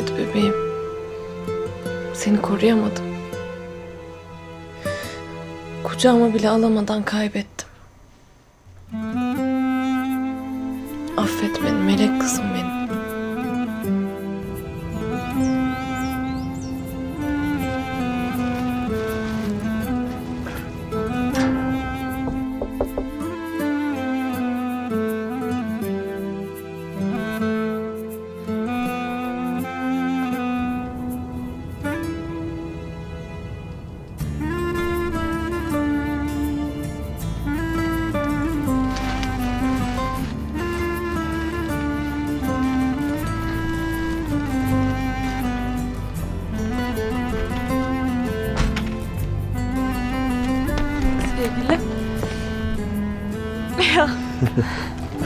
affet bebeğim. Seni koruyamadım. Kucağıma bile alamadan kaybettim.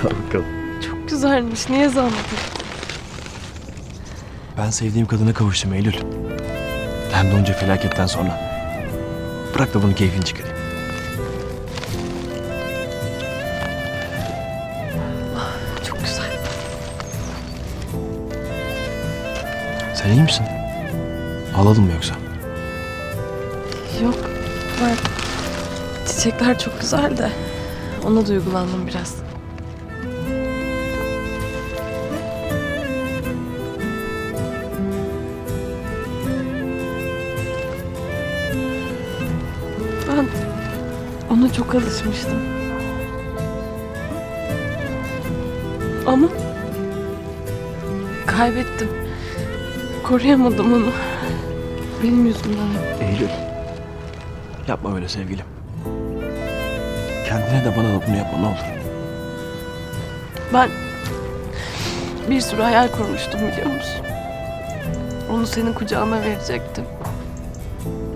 Bakalım. çok güzelmiş. Niye zahmet ettin? Ben sevdiğim kadına kavuştum Eylül. Hem de onca felaketten sonra. Bırak da bunun keyfini çıkarayım. Çok güzel. Sen iyi misin? Ağladın mı yoksa? Yok. Ben... Çiçekler çok güzel de ona duygulandım biraz. Ben ona çok alışmıştım. Ama kaybettim. Koruyamadım onu. Benim yüzümden. Eylül. Yapma öyle sevgilim. Kendine de bana da bunu yapma ne olur. Ben bir sürü hayal kurmuştum biliyor musun? Onu senin kucağına verecektim.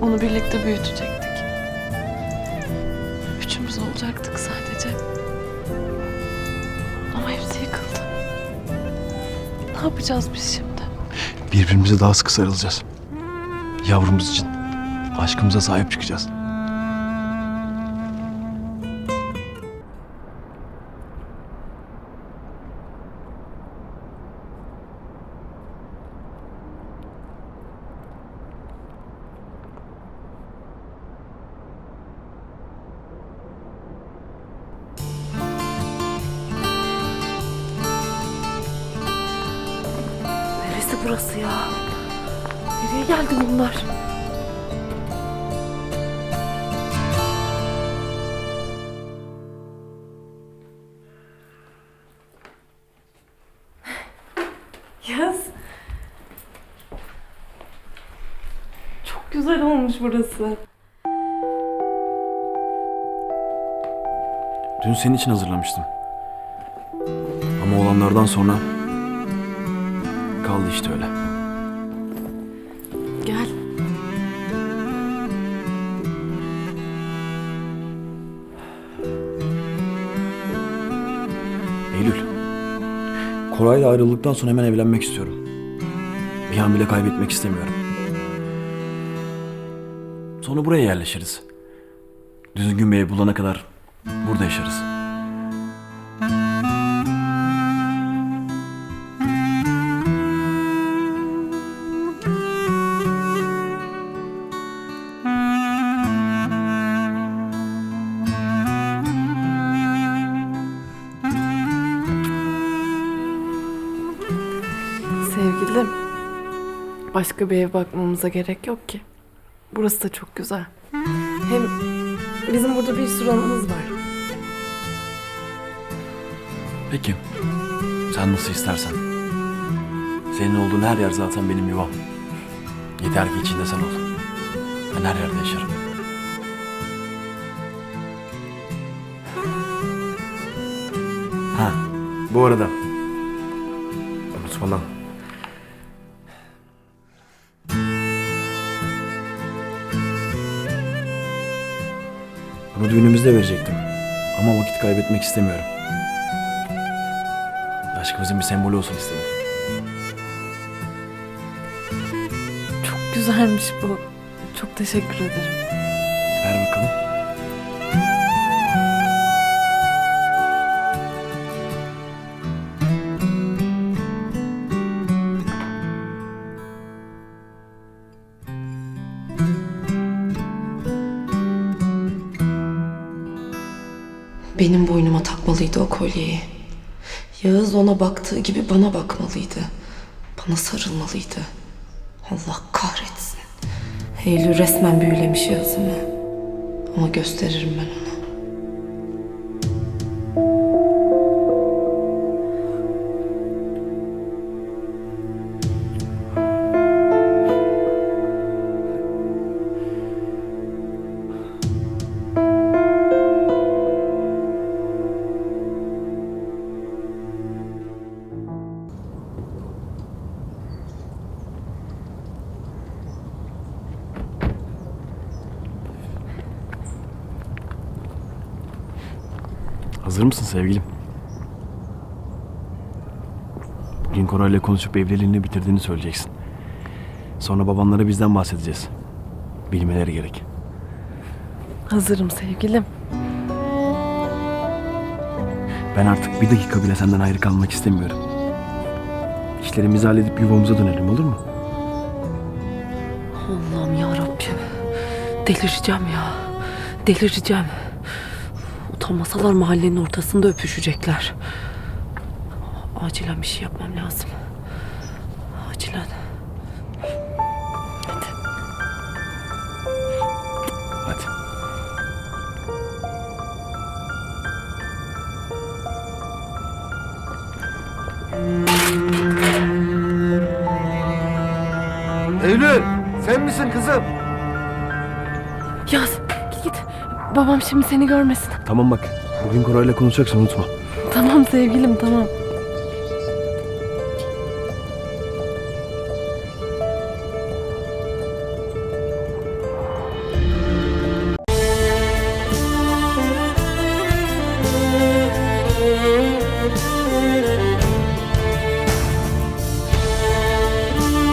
Onu birlikte büyütecektik. Üçümüz olacaktık sadece. Ama hepsi yıkıldı. Ne yapacağız biz şimdi? Birbirimize daha sıkı sarılacağız. Yavrumuz için. Aşkımıza sahip çıkacağız. Burası ya? Nereye geldi bunlar? Yaz. Çok güzel olmuş burası. Dün senin için hazırlamıştım. Ama olanlardan sonra kaldı işte öyle. Gel. Eylül. Koray'la ayrıldıktan sonra hemen evlenmek istiyorum. Bir an bile kaybetmek istemiyorum. Sonra buraya yerleşiriz. Düzgün bir ev bulana kadar burada yaşarız. Sevgilim. Başka bir ev bakmamıza gerek yok ki. Burası da çok güzel. Hem bizim burada bir sürü anımız var. Peki. Sen nasıl istersen. Senin olduğun her yer zaten benim yuvam. Yeter ki içinde sen ol. Ben her yerde yaşarım. Ha, bu arada. Unutmadan. Bunu düğünümüzde verecektim. Ama vakit kaybetmek istemiyorum. Aşkımızın bir sembolü olsun istedim. Çok güzelmiş bu. Çok teşekkür ederim. Benim boynuma takmalıydı o kolyeyi. Yağız ona baktığı gibi bana bakmalıydı. Bana sarılmalıydı. Allah kahretsin. Eylül resmen büyülemiş Yağız'ımı. Ama gösteririm ben ona. Hazır mısın sevgilim? Bugün Koray'la konuşup evliliğini bitirdiğini söyleyeceksin. Sonra babanlara bizden bahsedeceğiz. Bilmeleri gerek. Hazırım sevgilim. Ben artık bir dakika bile senden ayrı kalmak istemiyorum. İşlerimizi halledip yuvamıza dönelim olur mu? Allah'ım ya Rabbim. Delireceğim ya. Delireceğim. Utanmasalar mahallenin ortasında öpüşecekler. Acilen bir şey yapmam lazım. Acilen. Hadi. Hadi. Eylül sen misin kızım? Yaz. Git git. Babam şimdi seni görmesin. Tamam bak. Bugün Koray'la konuşacaksın unutma. Tamam sevgilim tamam.